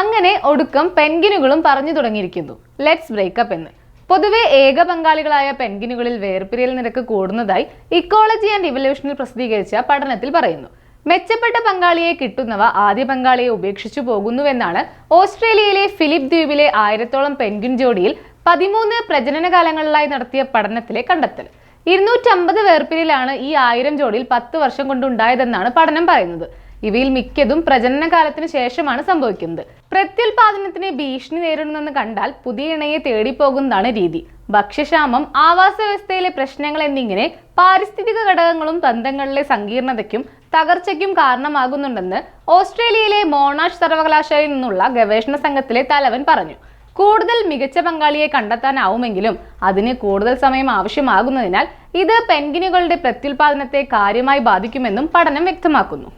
അങ്ങനെ ഒടുക്കം പെൻഗിനുകളും പറഞ്ഞു തുടങ്ങിയിരിക്കുന്നു. ലെറ്റ്സ് ബ്രേക്കപ്പ് എന്ന്. പൊതുവെ ഏക പങ്കാളികളായ പെൻഗിനുകളിൽ വേർപിരിയൽ നിരക്ക് കൂടുന്നതായി ഇക്കോളജി ആൻഡ് ഇവല്യൂഷനിൽ പ്രസിദ്ധീകരിച്ച പഠനത്തിൽ പറയുന്നു. മെച്ചപ്പെട്ട പങ്കാളിയെ കിട്ടുന്നവ ആദ്യ പങ്കാളിയെ ഉപേക്ഷിച്ചു പോകുന്നുവെന്നാണ് ഓസ്ട്രേലിയയിലെ ഫിലിപ്പ് ദ്വീപിലെ ആയിരത്തോളം പെൻഗിൻ ജോഡിയിൽ പതിമൂന്ന് പ്രജനന കാലങ്ങളിലായി നടത്തിയ പഠനത്തിലെ കണ്ടെത്തൽ. ഇരുന്നൂറ്റമ്പത് വേർപിരിയലാണ് ഈ ആയിരം ജോഡിയിൽ പത്ത് വർഷം കൊണ്ടുണ്ടായതെന്നാണ് പഠനം പറയുന്നത്. ഇവയിൽ മിക്കതും പ്രജനന കാലത്തിന് ശേഷമാണ് സംഭവിക്കുന്നത്. പ്രത്യുൽപാദനത്തിന് ഭീഷണി നേരിടുന്നെന്ന് കണ്ടാൽ പുതിയ ഇണയെ തേടിപ്പോകുന്നതാണ് രീതി. ഭക്ഷ്യക്ഷാമം ആവാസ വ്യവസ്ഥയിലെ പ്രശ്നങ്ങൾ എന്നിങ്ങനെ പാരിസ്ഥിതിക ഘടകങ്ങളും ബന്ധങ്ങളിലെ സങ്കീർണതയ്ക്കും തകർച്ചയ്ക്കും കാരണമാകുന്നുണ്ടെന്ന് ഓസ്ട്രേലിയയിലെ മോണാഷ് സർവകലാശാലയിൽ നിന്നുള്ള ഗവേഷണ സംഘത്തിലെ തലവൻ പറഞ്ഞു. കൂടുതൽ മികച്ച പങ്കാളിയെ കണ്ടെത്താനാവുമെങ്കിലും അതിന് കൂടുതൽ സമയം ആവശ്യമാകുന്നതിനാൽ ഇത് പെൻഗിനുകളുടെ പ്രത്യുൽപാദനത്തെ കാര്യമായി ബാധിക്കുമെന്നും പഠനം വ്യക്തമാക്കുന്നു.